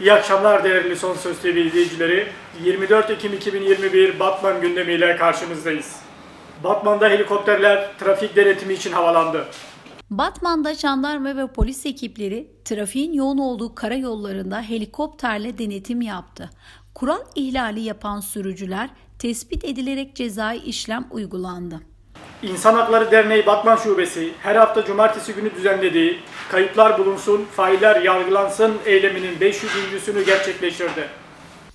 İyi akşamlar değerli Son Söz TV izleyicileri. 24 Ekim 2021 Batman gündemiyle karşınızdayız. Batman'da helikopterler trafik denetimi için havalandı. Batman'da jandarma ve polis ekipleri trafiğin yoğun olduğu karayollarında helikopterle denetim yaptı. Kural ihlali yapan sürücüler tespit edilerek cezai işlem uygulandı. İnsan Hakları Derneği Batman Şubesi her hafta cumartesi günü düzenlediği Kayıplar Bulunsun, Failler Yargılansın eyleminin 500.sünü gerçekleştirdi.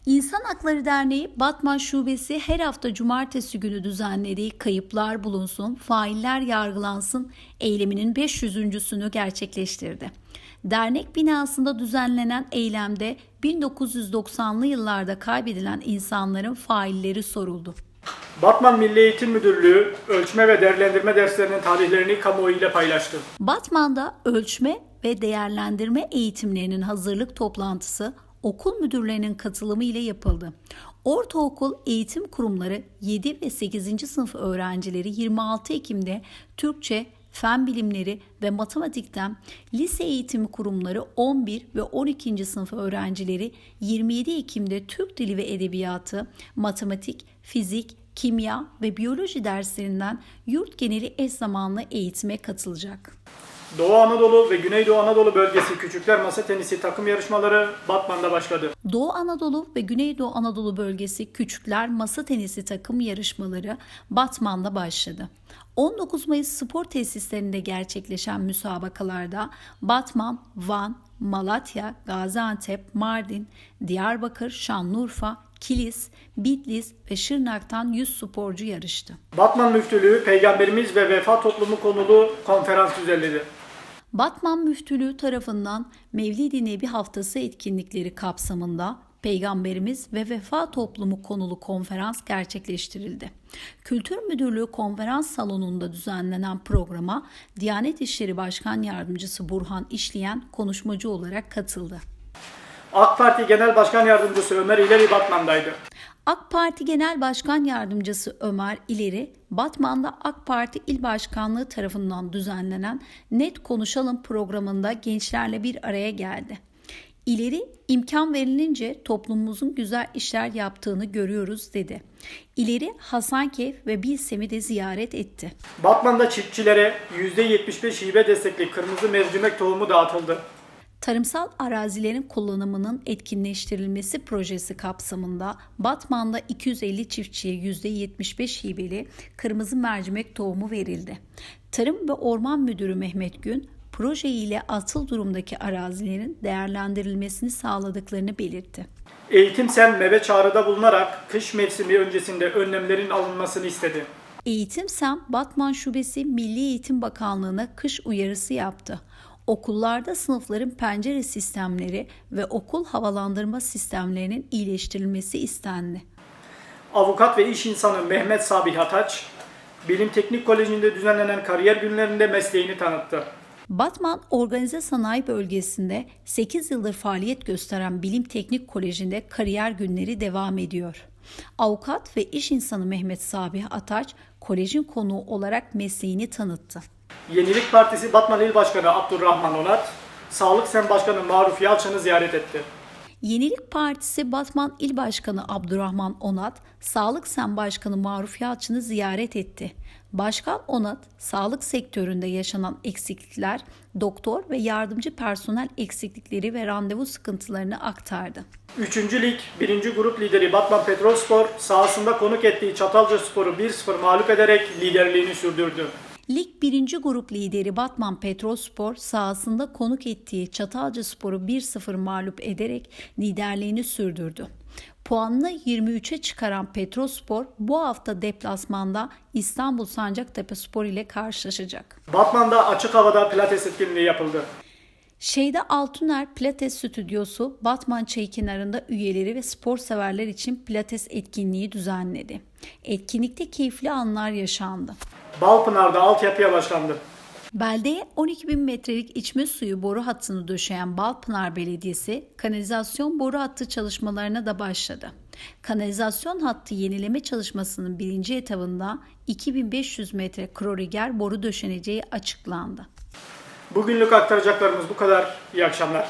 İnsan Hakları Derneği Batman Şubesi her hafta cumartesi günü düzenlediği Kayıplar Bulunsun, Failler Yargılansın eyleminin 500.sünü gerçekleştirdi. Dernek binasında düzenlenen eylemde 1990'lı yıllarda kaybedilen insanların failleri soruldu. Batman Milli Eğitim Müdürlüğü ölçme ve değerlendirme derslerinin tarihlerini kamuoyu paylaştı. Batman'da ölçme ve değerlendirme eğitimlerinin hazırlık toplantısı okul müdürlerinin katılımı ile yapıldı. Ortaokul eğitim kurumları 7 ve 8. sınıf öğrencileri 26 Ekim'de Türkçe, fen bilimleri ve matematikten, lise eğitimi kurumları 11 ve 12. sınıf öğrencileri 27 Ekim'de Türk Dili ve Edebiyatı, matematik, fizik, kimya ve biyoloji derslerinden yurt geneli eş zamanlı eğitime katılacak. Doğu Anadolu ve Güneydoğu Anadolu bölgesi küçükler masa tenisi takım yarışmaları Batman'da başladı. Doğu Anadolu ve Güneydoğu Anadolu bölgesi küçükler masa tenisi takım yarışmaları Batman'da başladı. 19 Mayıs spor tesislerinde gerçekleşen müsabakalarda Batman, Van, Malatya, Gaziantep, Mardin, Diyarbakır, Şanlıurfa, Kilis, Bitlis ve Şırnak'tan 100 sporcu yarıştı. Batman Müftülüğü Peygamberimiz ve Vefa Toplumu konulu konferans düzenledi. Batman Müftülüğü tarafından Mevlid-i Nebi Haftası etkinlikleri kapsamında Peygamberimiz ve Vefa Toplumu konulu konferans gerçekleştirildi. Kültür Müdürlüğü konferans salonunda düzenlenen programa Diyanet İşleri Başkan Yardımcısı Burhan İşleyen konuşmacı olarak katıldı. AK Parti Genel Başkan Yardımcısı Ömer İleri Batman'daydı. AK Parti Genel Başkan Yardımcısı Ömer İleri, Batman'da AK Parti İl Başkanlığı tarafından düzenlenen Net Konuşalım programında gençlerle bir araya geldi. İleri imkan verilince toplumumuzun güzel işler yaptığını görüyoruz dedi. İleri Hasankeyf ve Bilsem'i de ziyaret etti. Batman'da çiftçilere %75 hibe destekli kırmızı mercimek tohumu dağıtıldı. Tarımsal arazilerin kullanımının etkinleştirilmesi projesi kapsamında Batman'da 250 çiftçiye %75 hibeli kırmızı mercimek tohumu verildi. Tarım ve Orman Müdürü Mehmet Gün, proje ile atıl durumdaki arazilerin değerlendirilmesini sağladıklarını belirtti. Eğitim Sen meve çağrıda bulunarak kış mevsimi öncesinde önlemlerin alınmasını istedi. Eğitim Sem Batman Şubesi Milli Eğitim Bakanlığı'na kış uyarısı yaptı. Okullarda sınıfların pencere sistemleri ve okul havalandırma sistemlerinin iyileştirilmesi istendi. Avukat ve iş insanı Mehmet Sabih Ataç, Bilim Teknik Koleji'nde düzenlenen kariyer günlerinde mesleğini tanıttı. Batman Organize Sanayi Bölgesi'nde 8 yıldır faaliyet gösteren Bilim Teknik Koleji'nde kariyer günleri devam ediyor. Avukat ve iş insanı Mehmet Sabih Ataç, kolejin konuğu olarak mesleğini tanıttı. Yenilik Partisi Batman İl Başkanı Abdurrahman Onat, Sağlık Sen Başkanı Maruf Yalçın'ı ziyaret etti. Yenilik Partisi Batman İl Başkanı Abdurrahman Onat, Sağlık Sen Başkanı Maruf Yalçın'ı ziyaret etti. Başkan Onat, sağlık sektöründe yaşanan eksiklikler, doktor ve yardımcı personel eksiklikleri ve randevu sıkıntılarını aktardı. 3. Lig 1. Grup lideri Batman Petrolspor sahasında konuk ettiği Çatalca Spor'u 1-0 mağlup ederek liderliğini sürdürdü. Lig 1. grup lideri Batman Petrolspor sahasında konuk ettiği Çatalca Spor'u 1-0 mağlup ederek liderliğini sürdürdü. Puanını 23'e çıkaran Petrolspor bu hafta deplasmanda İstanbul Sancaktepe Spor ile karşılaşacak. Batman'da açık havada pilates etkinliği yapıldı. Şeyde Altuner Pilates Stüdyosu Batman Çayı kenarında üyeleri ve spor severler için pilates etkinliği düzenledi. Etkinlikte keyifli anlar yaşandı. Balpınar'da altyapıya başlandı. Beldeye 12 bin metrelik içme suyu boru hattını döşeyen Balpınar Belediyesi kanalizasyon boru hattı çalışmalarına da başladı. Kanalizasyon hattı yenileme çalışmasının birinci etabında 2500 metre kloriger boru döşeneceği açıklandı. Bugünlük aktaracaklarımız bu kadar. İyi akşamlar.